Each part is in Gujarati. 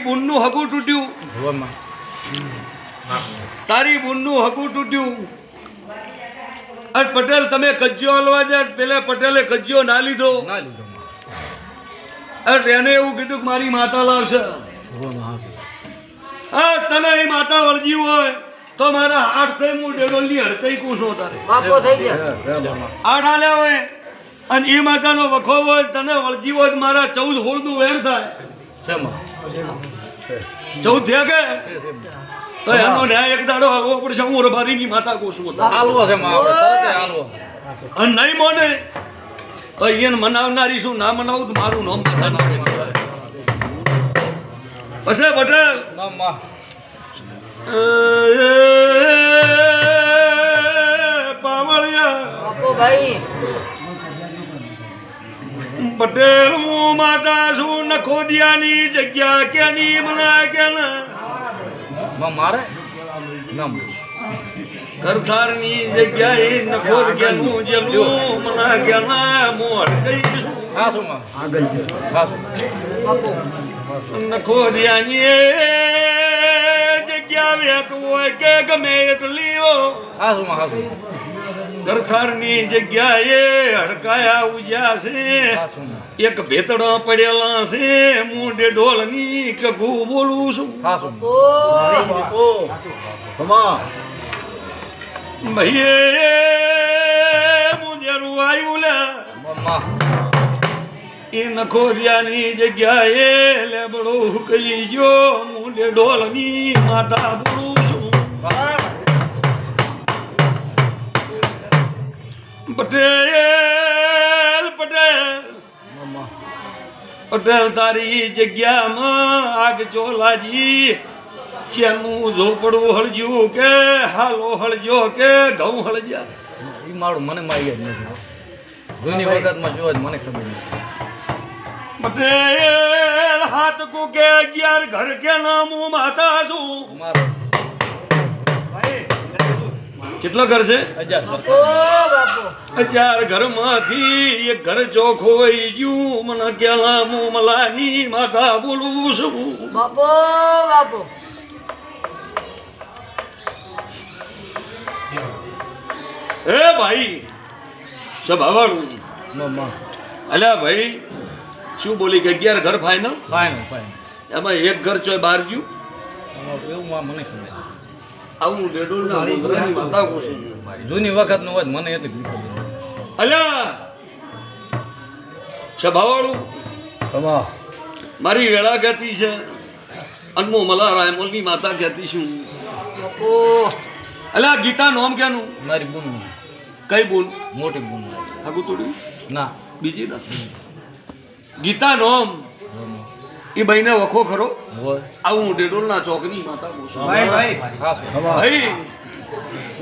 બુનનું હગું તૂટ્યું હોમાં તારી બુનનું હગું તૂટ્યું અને પટેલ તમે કજ્જો હલવા જાય પેલા પટેલે કજ્જો ના લીધો ના લીધો અરે એને એવું કીધું કે મારી માતા લાવશે હા તને એ માતા વળગી હોય તો મારા હાથ થઈ હું ડેડોલની હડકઈ કૂસો તારે બાપો થઈ ગયા આઠ આલ્યા હોય અને એ માતાનો વખો હોય તને વળગી હોય મારા ચૌદ હોળનું વેર થાય ચૌદ થયા કે? તો એનો ન્યાય એક દાડો હાલવો પડશે હું રબારીની માતા. હાલવો છે હાલવો. અને નહીં મોને તો એને મનાવનારી શું ના મનાવું તો મારું નામ બધા ના પછી પટેલ? ના પાવળિયા. ભાઈ પટેલ હું માતા છું નખોદિયાની જગ્યા ક્યાંની મના ક્યાં માં મારે? ના કરથારની જગ્યાએ નખોદ ક્યાંનું જેલું મના ક્યાં મોડ કઈ હા શું માં? હા શું નખોદિયાની જગ્યા વેતું હોય કે ગમે એટલી હો. હા શું હા શું ગરથારની જગ્યાએ હડકાયા ઉજ્યા છે. એક ભેતડા પડેલા છે. મોઢે ઢોલની કે ગુ બોલું છું. ભાઈએ મુંજેરું આવ્યું લે. એ નખોરિયાની જગ્યાએ લેબડો કઈ ગયો. મોઢે ઢોલની માતા બોલું છું. પટેલ પટેલ. પટેલ તારી જગ્યામાં આગ ચોલાજી. ચેનું ઝોપડું હળજ્યું કે હાલો હળજો કે ઘઉં હળજ્યા? એ મારું મને મારી જ નથી. જૂની વખતમાં જોવા જ મને ખબર નથી. પટેલ હાથ કુકે અગિયાર ઘર કે નામું માતા છું. મારો કેટલો ઘર છે? અગિયાર ઘરમાંથી એક ઘર ચોખો વહી ગયું. મને ગેલા મું મલાની માતા બોલું છું? બાપો બાપો. હે ભાઈ સભાવાળું માં અલ્યા ભાઈ શું બોલી કે અગિયાર ઘર ફાઈનલ ફાઈનલ ફાઈનલ એમાં એક ઘર ચોય બહાર ગયું? એવું મને ખબર. નથી. આવું માતા જૂની વખતનું હોય તો મને એટલી અલ્યા! સભાવાળું મારી વેળા કહેતી છે. અનમો મલા રાયમોલની માતા કહેતી છું. અલ્યા ગીતા નોમ ક્યાંનું? મારી બૂન. કઈ બોલ મોટી બૂન. આગું તોડ્યું ના. બીજી ના? ગીતા નોમ? એ ભાઈને વખો ખરો. આવું હું ડેડોલના ચોકની ચોકની ભાઈ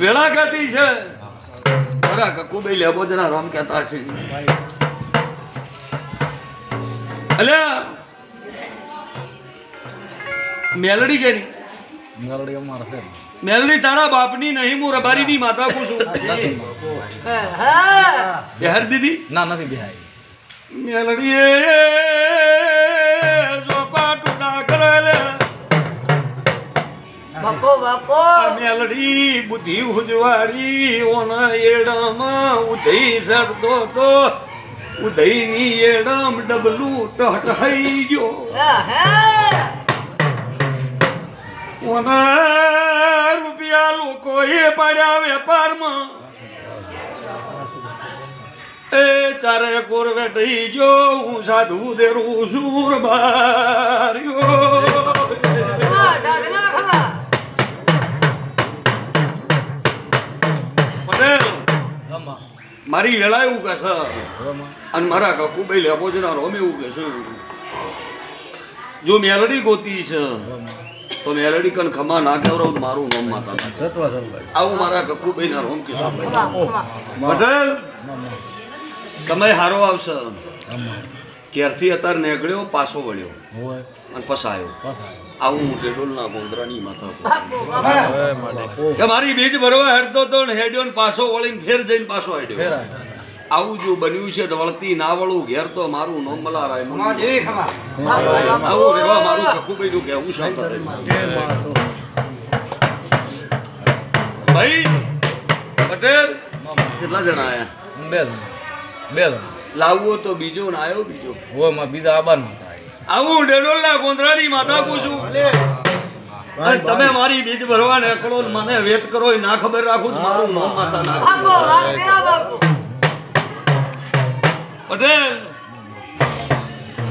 વેળા કહેતી છે. ખરા કકુભાઈ લેબો જરા રામ કહેતા છે અલ્યા મેલડી કેની? મેલડી અમારે છે. મેલડી તારા બાપની નહીં હું રબારીની માતા પૂછું. નથી હા હા. હેર દીદી ના નથી બિહાર મેલડી બાપો બાપો મેલડી બુદ્ધિ ઉજવાડી ઓના એડમ ઉધઈ સરતો તો ઉધઈની એડમ ડબલું ટહટહાઈ ગયો. ઓના રૂપિયા લોકોએ પાડ્યા વેપારમાં. એ ચારે કોર વેઠી જો હું સાધુ દેરું સુર બાર્યો મારી વેળા એવું કે છે. અને મારા કાકુ ભાઈ લેબો છે ને રોમ એવું કે છે. જો મેલડી ગોતી છે તો મેલડી કન ખમા ના કહેવરાવ તો મારું નામ માતા આવું મારા કકુભાઈ ના રોમ કે છે. ખવા ખવા પટેલ સમય હારો આવશે. ક્યારથી અત્યારે નીકળ્યો પાછો વળ્યો. અને પસાયો આવું હું ડેડોલના ગોંદરાની માથા કે મારી બીજ ભરવા હેડતો તો ને હેડ્યો ને પાછો વળીને ફેર જઈને પાછો હેડ્યો. આવું જો બન્યું છે તો વળતી ના વળું ઘેર તો મારું નોમ મલારાય આવું રેવા મારું કકુભાઈ નું કહેવું છે ભાઈ પટેલ કેટલા જણા આયા? બે જણ. બે જણ. લાવવો તો બીજો ને આવ્યો બીજો? હોય બીજા આબાના. હતા. આવું ડેડોલના ગોંધરાની માતા પૂછું. અને તમે મારી બીજ ભરવા ને એકલો મને વેટ કરો એ ના ખબર રાખું મારું નામ માતા ના પટેલ.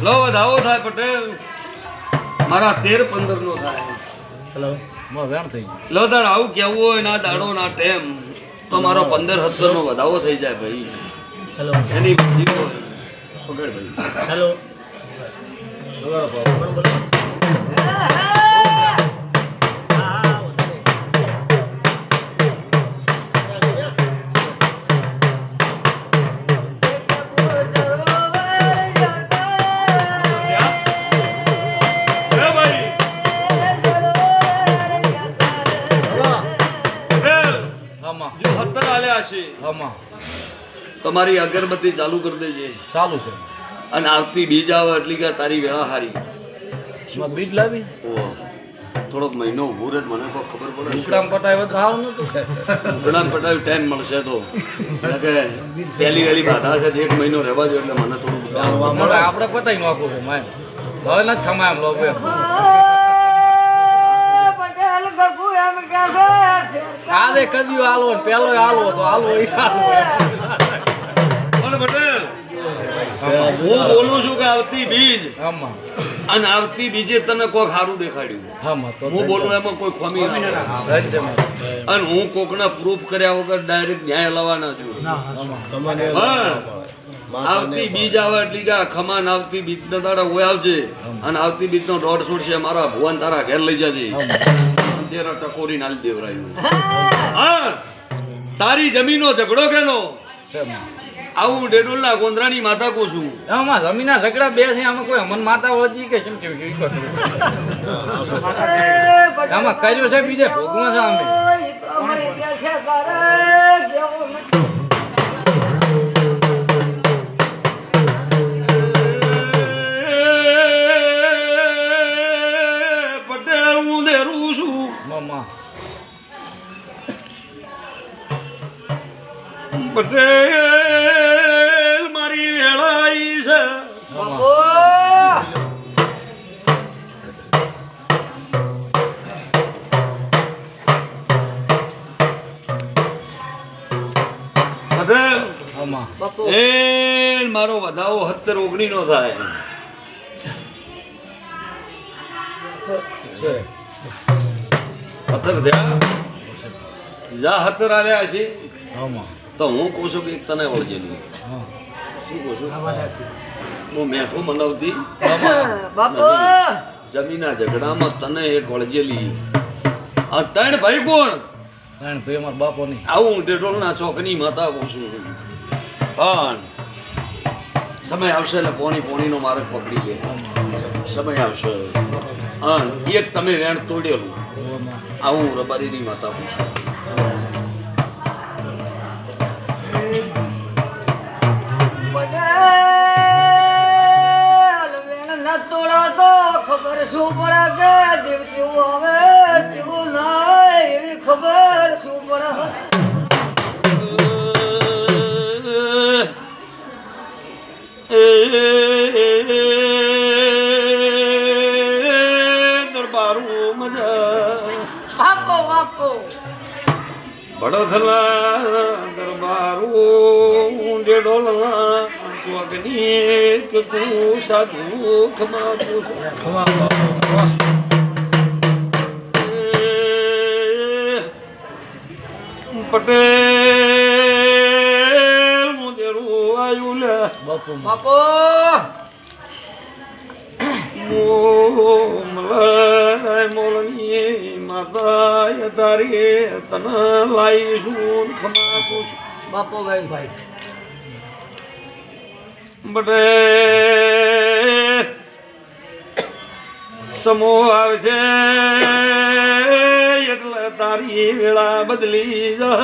લો વધાવો થાય પટેલ. મારા તેર પંદર નો થાયમાં વેણ થઈ ગયું. લો તાર આવું કેવું હોય ના દાડો ના ટેમ. તો મારો પંદર સત્તર નો વધાવો થઈ જાય ભાઈ. એની પકડ ભાઈ. હેલો. તમારી અગરબત્તી ચાલુ કરી દેજે. ચાલુ છે. અને આવતી બીજ આવે એટલી કે તારી વેળા હારી. માં બીજ લાવી? ઓહો. થોડોક મહિનો ઉભું રહે મને કોઈ ખબર પડે. ઉકડામ પટાવ્યો તો આવ નતું ઉકડામ પટાવી ટાઈમ મળશે તો. કે પહેલી વહેલી બાધા છે એક મહિનો રહેવા દો એટલે મને થોડું મને આપણે પટાઈ નાખું છે માય. હવે નથી ખમાય એમ લોકો આલે ગગુ એમ કે કદી આલો ને પેલો આલો તો આલો પણ પટેલ? હું બોલું છું કે આવતી બીજ. અને આવતી બીજે તને કોઈ સારું દેખાડ્યું. હું બોલું એમાં કોઈ ખોમી અને હું કોકના પ્રૂફ કર્યા વગર ડાયરેક્ટ ન્યાય લાવવાના છું. આવતી બીજ આવે એટલે કે ખમાન આવતી બીજ ના દાડા હોય આવજે. અને આવતી બીજ નો દોઢ છોડશે મારા ભુવન તારા ઘેર લઈ જજે. અંધેરા ટકોરી નાલી દેવરાયું. હા. તારી જમીનો ઝઘડો કેનો? છે. આવું ડેડોલના ગોંધરાની માતા કો છું. આમાં જમીના ઝઘડા બે છે આમાં કોઈ અમન માતા હોતી કે શું કેમ શું આમાં કર્યું છે બીજે ભોગમાં છે અમે. but હું પટેલ એ મારો વધાવો સત્તર ઓગણી નો થાય હતર થયા? જા હતર આવ્યા છે. તો હું કહું છું કે એક તને વળજેલી. નહીં શું કહું છું? હું મેઠું મનાવતી. જમીના ઝઘડામાં તને એક વળજેલી. આ ત્રણ ભાઈ કોણ? કારણ ભાઈ અમારા બાપો નહીં. આવું ડેટોલના ચોકની માતા કહું છું. પણ સમય આવશે એટલે પોણી પોણીનો માર્ગ પકડી લે. સમય આવશે. હા એક તમે વેણ તોડેલું. આવું રબારીની માતા કહું પટેલ પડે દરબારું મજા. બાપો બાપો બડોદરા દરબારું ડેડોલના ચોગની કે તું ખમા પટેલ મુદેરું આયું લે. બાપુ બાપો! મોલની માતા તારી તન લાઈ શું ખમા પૂછ બાપો ભાઈ. બટે સમો આવશે. તારી વેળા બદલી જા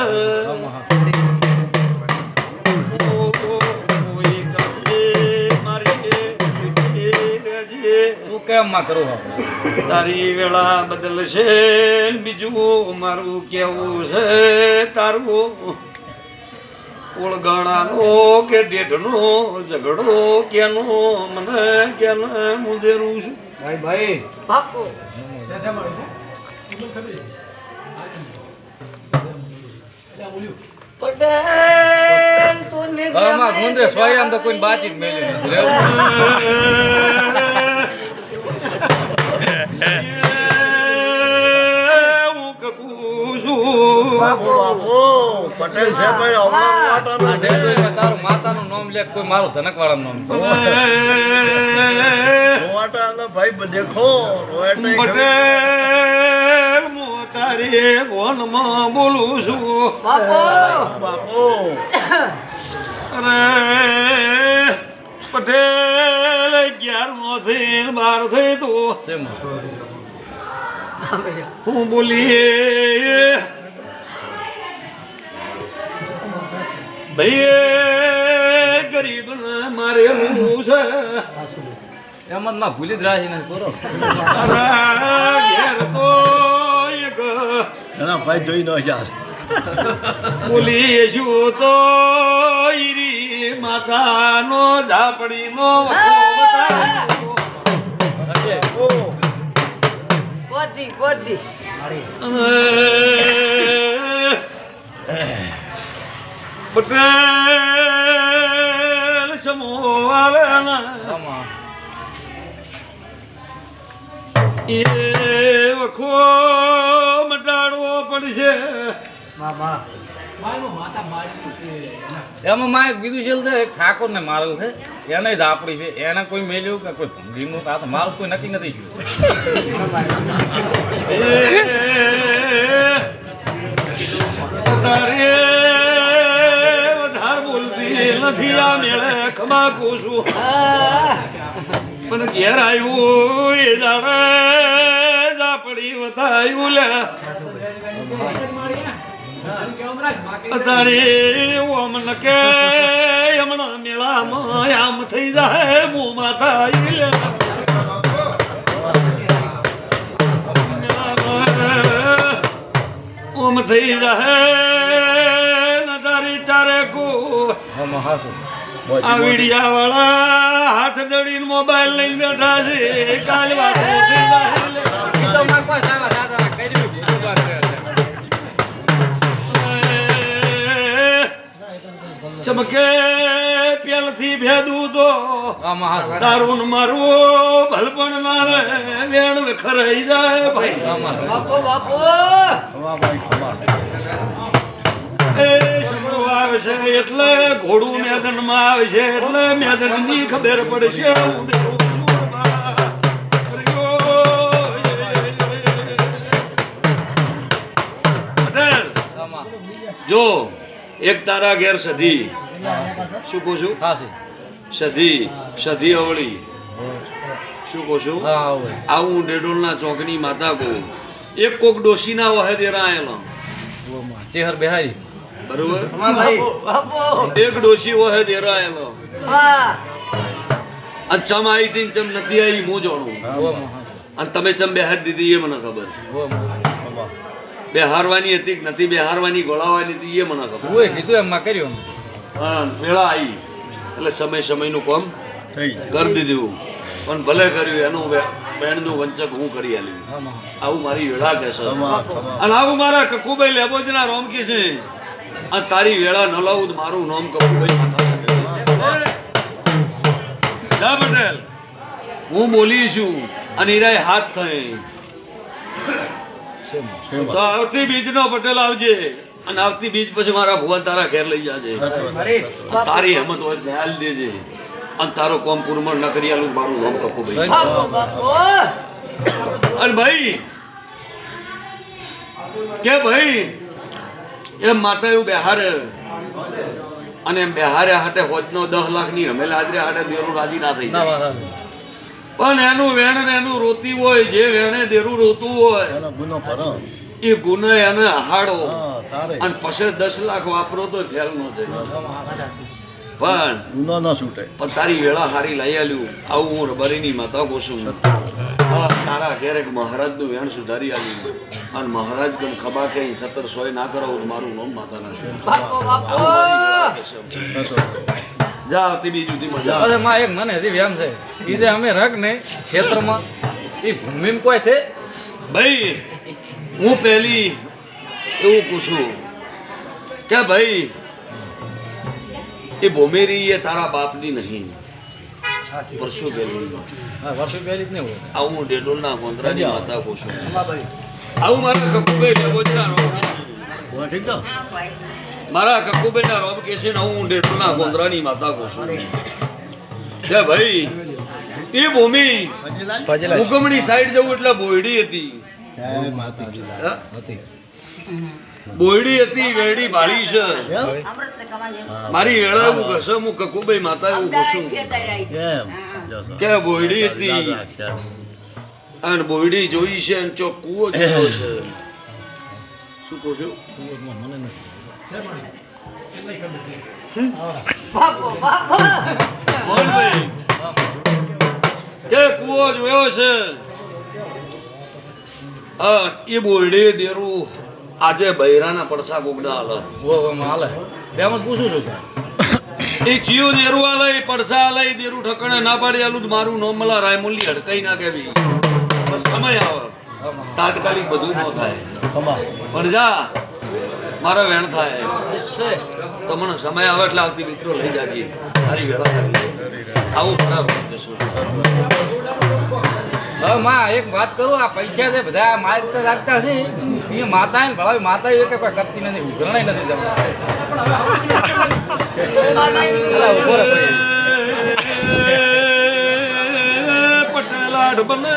કેમમાં કરું આપણે તારી વેળા બદલશે બીજું મારું કેવું છે? તારું ઓળગાણાનો કે ડેઢનો ઝઘડો કેનો મને કેને મુદેરું છું? ભાઈ ભાઈ. પટેલ તું હવે માં ગુંદરે સોય આમ તો કોઈ બાચી જ બાપુ પટેલ છે ભાઈ તારું માતાનું નામ લે કોઈ મારું ધનકવાળાનું નામ ભાઈ દેખો પટેલ. તારી વનમાં બોલું છું. બાપો! બાપો! અરે પટેલ અગિયારમાંથી બાર થઈ તો? હું બોલીએ ભાઈ ગરીબ મારે હું છે. એમાં ભૂલી જ રાજી નથી પૂરો ઘેર તો એક એના ભાઈ જોઈ ન યાર છું તો ઈરી માતાનો ઝાપડીનો પોતી પોતી પટેલ સમો આવેલા એ વખો. પડશે એમાં માં એક બીજું છે એક ઠાકોર ને મારેલ છે. એને જ આપણી છે. એને કોઈ મેલ્યું કે કોઈ ભૂંડીનું આ તો મારું કોઈ નક્કી નથી જોયું બોલતી નથી આ મેળે ખમાકું છું પણ ઘેર આવ્યું એ જાણે ઝાપડી વધાયું લે તારે ઓમ ન કે હમણાં મેળામાં આમ થઈ જાય મું માતા ઓમ થઈ જાય ન ચારે કો આ વાળા હાથ દડીને મોબાઈલ લઈને બેઠા છે કાલ વાત ચમકે પેલથી ભેદું તો તારું મારું ભલપણ ના રે વેણ ખરાઈ જાય ભાઈ બાપો. બાપુ એ સમરો આવશે એટલે ઘોડું મેદાનમાં આવશે એટલે મેદાનની ખબર પડશે કર્યો. જો એક તારા ઘેર સધી. શું કહું છું? સધી સધી અવળી. શું કહું છું? આવું હવે. આવું ડેડોલના ચોકની માતા કહું. એક કોક ડોશીના વહે દેરા આયેલો. ચેહર બેહાઈ. બરોબર? બાપુ બાપુ. એક ડોશી વહે દેરા આયેલો. હા. અને ચમ આવી હતી ચમ નથી આવી હું જાણું. અને તમે ચમ બેહાર દીધી એ મને ખબર. બેહારવાની હતી કે નથી? બેહારવાની ગોળાવાની હતી એ મને ખબર. હું કીધું એમ કર્યું હા મેળા આવી એટલે સમય સમયનું કામ થઈ. કરી દીધું પણ ભલે કર્યું એનું બેનનું વંચક હું કરી આલ્યું. આવું મારી વેળા કે છે? ખમા ખમા અને આવું મારા કકુભાઈ લેબોજના રોમ કે છે. આ તારી વેળા ન લાવું તો મારું નામ કકુભાઈ જા પટેલ. હું બોલી છું. અને ઈરાય હાથ થઈ? તો આવતી બીજ નો પટેલ આવજે. અને આવતી બીજ પછી મારા ભુવન તારા ઘેર લઈ જાજે. તારી હેમત હોય ધ્યાન દેજે. અને તારો કોમ પૂર્ણ ન કરી આલું મારું નામ બાપુ બાપુ. અને ભાઈ કે ભાઈ એમ માતા એવું બેહારે. અને એમ બેહારે હાટે હોજનો દસ લાખની રમેલા હાજરે હાટે દેરું રાજી ના થઈ જાય. પણ એનું વેણ ને એનું રોતી હોય જે વેણે દેરું રોતું હોય ગુનો ભરો એ ગુનો એને હાડો અને પછી દસ લાખ વાપરો તો ફેલ નો જાય. પણ ગુનો ન છૂટે. પણ તારી વેળા હારી લઈ આલ્યું. આવું હું રબારીની માતા હા તારા ઘેર એક મહારાજનું વેણ સુધારી આલ્યું અને મહારાજ કન ખબા કે સત્તર સોય ના કરો મારું નામ માતા ના બાપો બાપો! જા આવતી બીજું થી મજા અરે માં એક મને હજી વ્યામ છે. બીજે જે અમે રખ ને ક્ષેત્રમાં એ ભૂમિમાં કોઈ છે? ભાઈ હું પહેલી એવું પૂછું કે ભાઈ એ ભોમેરી એ તારા બાપની નહીં વર્ષો પહેલી. વર્ષો પહેલી જ નહીં હોય. આવું ડેડોલના ગોંદરાની માતા પૂછું આવું મારા ડબોજના રોમ ઠીક છે. મારા કકુભાઈના રોમ કે છે ને હું ડેડોલના ગોંદરાની માતા પૂછું કે ભાઈ એ ભૂમિ ઉગમણી સાઈડ જવું એટલે બોયડી હતી. હા? હતી બોયડી હતી વેડી ભાળી છે. મારી વેળા એવું કહેશે હું કકુભાઈ માતા એવું પૂછું કે બોયડી હતી. અને બોયડી જોઈ છે અને ચો કુવો જોયો છે. શું કહો છો? મને નથી બાપો બાપો. બોલ ભાઈ. કે કૂવો જોયો છે? એ બોયડી દેરું. આજે બૈરાના પડસા ગુગડા ઓ હાલે એમ જ પૂછું છું એ ચિયો દેરું લઈ પડસા લઈ દેરું ઠકણે ના પાડી આલું મારું નોમલા રાયમુલી અડકાઈ ના કેવી. સમય આવે. તાત્કાલિક બધું ન થાય. પણ જા મારા વેણ થાય. તમને સમય આવે એટલે આવતી મિત્રો લઈ જાજે. તારી વેળા થાય આવું બરાબર જશું હવે માં એક વાત કરું આ પૈસા છે બધા માલ તો રાખતા છે એ માતા ને ભલા માતા એ કોઈ કરતી નથી ઉઘરણાય નથી જમતા. પટેલાડ બને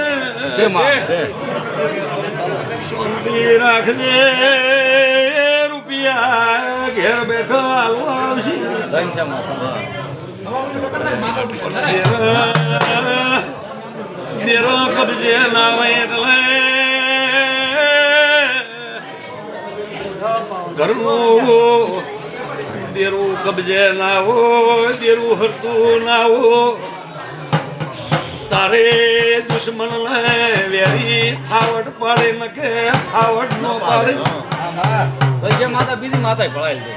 શાંતિ રાખજે રૂપિયા ઘેર બેઠો આવશે. ધન છે માતા દેરો કબજે ના હોય એટલે ઘરનું દેરું કબજે ના હો દેરું હરતું ના હો તારે દુશ્મન લે વેરી ફાવટ પાડે ન કે ફાવટ નો પાડે પૈસા માતા બીજી માતા પડાય છે.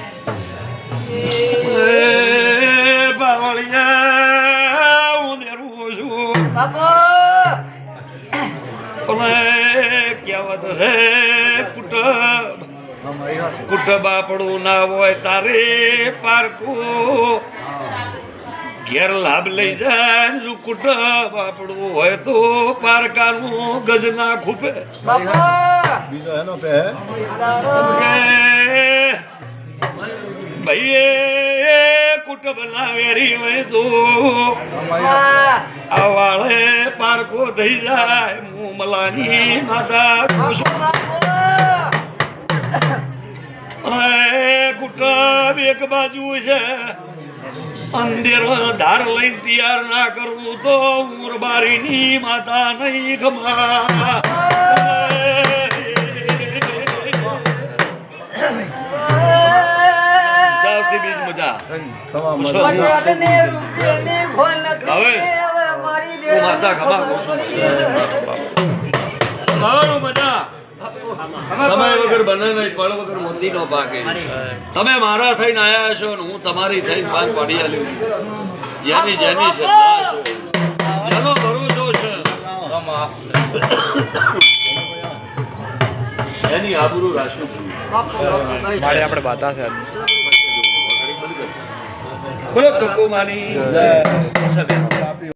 એ બાવળિયા હું દેરું છું। બાપો! હે ના હોય તારે પારકું. ઘેર લાભ લઈ જાય કુટુંબ આપણું બાપડું હોય તો પારકાનું ગજ ના ખૂપે. બાપો! બીજો એનો પે ભાઈ કુટ બનાવેરી હોય તો આવાળે આ વાળે પારકો થઈ જાય હું. મલાની માતા કુટુંબ એક બાજુ છે. અંધેર ધાર લઈ તૈયાર ના કરવું તો મુરબારીની માતા નહીં ખમા. બીજ મજા. હવે હું માતા ખમા કહું છું મારું મજા સમય વગર બને નહીં પળ વગર મોતી નો પાકે તમે મારા થઈને આયા છો ને હું તમારી થઈને પાક પડી આલ્યું જેની જેની છે. જેનો ભરોસો છે. એની આબરૂ રાશું બાપો બાપો આપણે બાતા છે. બોલો કકુ માની. જય. સભ્ય